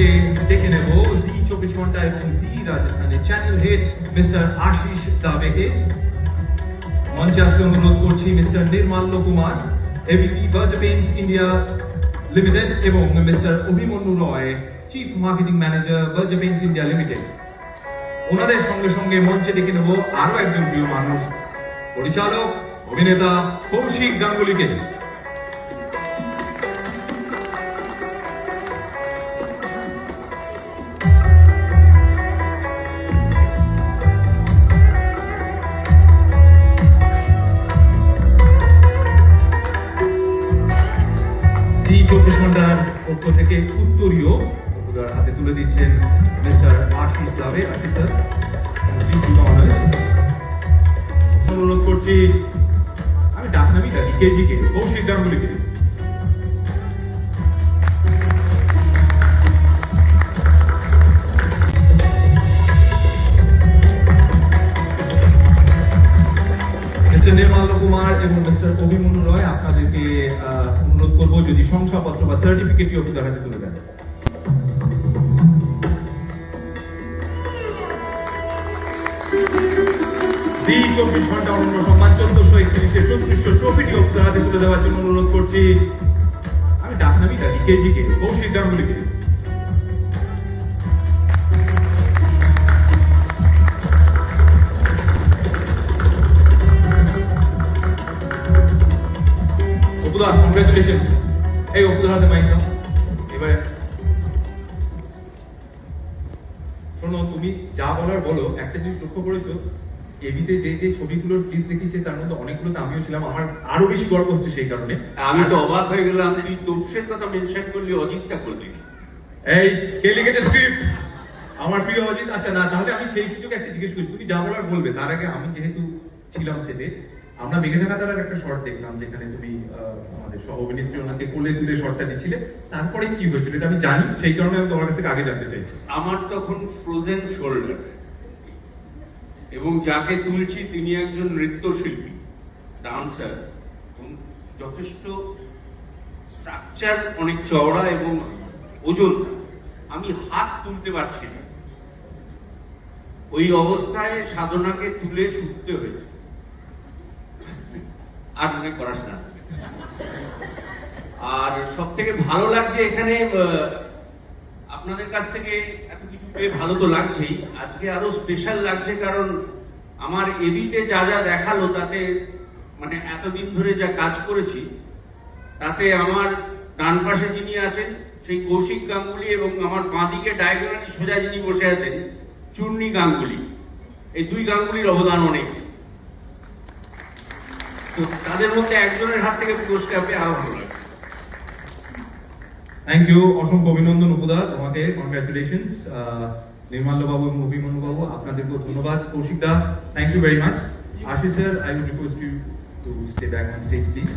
থেকে ডেকে নেব জি চব্বিশ ঘণ্টা এবং জি রাজস্থানের channel head mister Ashish Dabey. মঞ্চে আসতে অনুরোধ করছি mister Nirmalya Kumar ABP Berger India Limited এবং mister Abhimanyu Roy chief marketing manager Berger Paints India Limited ওনাদের সঙ্গে সঙ্গে মঞ্চে দেখে নেব আরও একজন প্রিয় মানুষ, পরিচালক, অভিনেতা কৌশিক গাঙ্গুলিকে। চব্বিশ ঘণ্টার পক্ষ থেকে উত্তরীয় ওনার হাতে তুলে দিচ্ছেন মিস্টার আশিস দাবে আশিস. অনুরোধ করছি, আমি ডাকনামি ডাকি, কেজিকে, কৌশিক গাঙ্গুলিকে মিস্টার অভিমন্যু রয়, আপনাদেরকে অনুরোধ করব যদি শংসাপত্র বা আপনাদের হাতে তুলে দেন। চব্বিশ ঘণ্টা অন্য তুলে দেওয়ার জন্য অনুরোধ করছি। আমি ডাকনামি ডাকি, কেজিকে, কৌশিক গাঙ্গুলিকে। অপুদা কংগ্রেচুলেশনস এই হাতে মাইক দাও এবারে শোনো তুমি যা বলার বলো একটা জিনিস লক্ষ্য করেছ? এবিতে যে যে ছবিগুলোর ক্লিপ দেখিয়েছে তার মধ্যে অনেকগুলোতে আমিও ছিলাম। আমার আরও বেশি গর্ব হচ্ছে সেই কারণে। আমি তো অবাক হয়ে গেলাম তুই তপসের কথা মেনশন করলি অজিতটা করলি। এই কে লিখেছে স্ক্রিপ্ট আমার প্রিয় অজিত। আচ্ছা না তাহলে আমি সেই সুযোগে একটা জিজ্ঞেস করি তুমি যা বলার বলবে তার আগে আমি যেহেতু ছিলাম সেটে আমরা মেঘে থাকা তার একটা শর্ট দেখলাম যেখানে তুমি আমাদের সহ অভিনেত্রী ওনাকে কোলে তুলে শর্টটা দিচ্ছিলে। তারপরে কি হয়েছিল এটা আমি জানি, সেই কারণে আমি তোমার কাছ থেকে আগে জানতে চাইছি। আমার তখন ফ্রোজেন শোল্ডার এবং যাকে তুলছি তিনি একজন নৃত্যশিল্পী ডান্সার যথেষ্ট স্ট্রাকচার অনেক চওড়া এবং ওজন। আমি হাত তুলতে পারছি না। ওই অবস্থায় সাধনাকে তুলে ছুটতে হয়েছে। আর মনে করাস না আর সব থেকে ভালো লাগছে এখানে আপনাদের কাছ থেকে এত কিছু পেয়ে ভালো তো লাগছেই। আজকে আরও স্পেশাল লাগছে কারণ আমার এবিতে যা যা দেখাল, তাতে মানে এতদিন ধরে যা কাজ করেছি, তাতে আমার ডান পাশে যিনি আছেন, সেই কৌশিক গাঙ্গুলি এবং আমার বাঁদিকে ডায়াগোনালি সোজা যিনি বসে আছেন চূর্ণি গাঙ্গুলি। এই দুই গাঙ্গুলির অবদান অনেক। তো তাদের মধ্যে একজনের হাত থেকে পুরস্কার পেয়ে আরও ভালো লাগে থ্যাংক ইউ অসংখ্য অভিনন্দন উপদা তোমাকে কনগ্রাচুলেশনস নির্মাল্য বাবু এবং অভিমন্যু বাবু আপনাদেরকেও ধন্যবাদ। Kaushik da thank you very much Ashish sir I will request you to stay back on stage please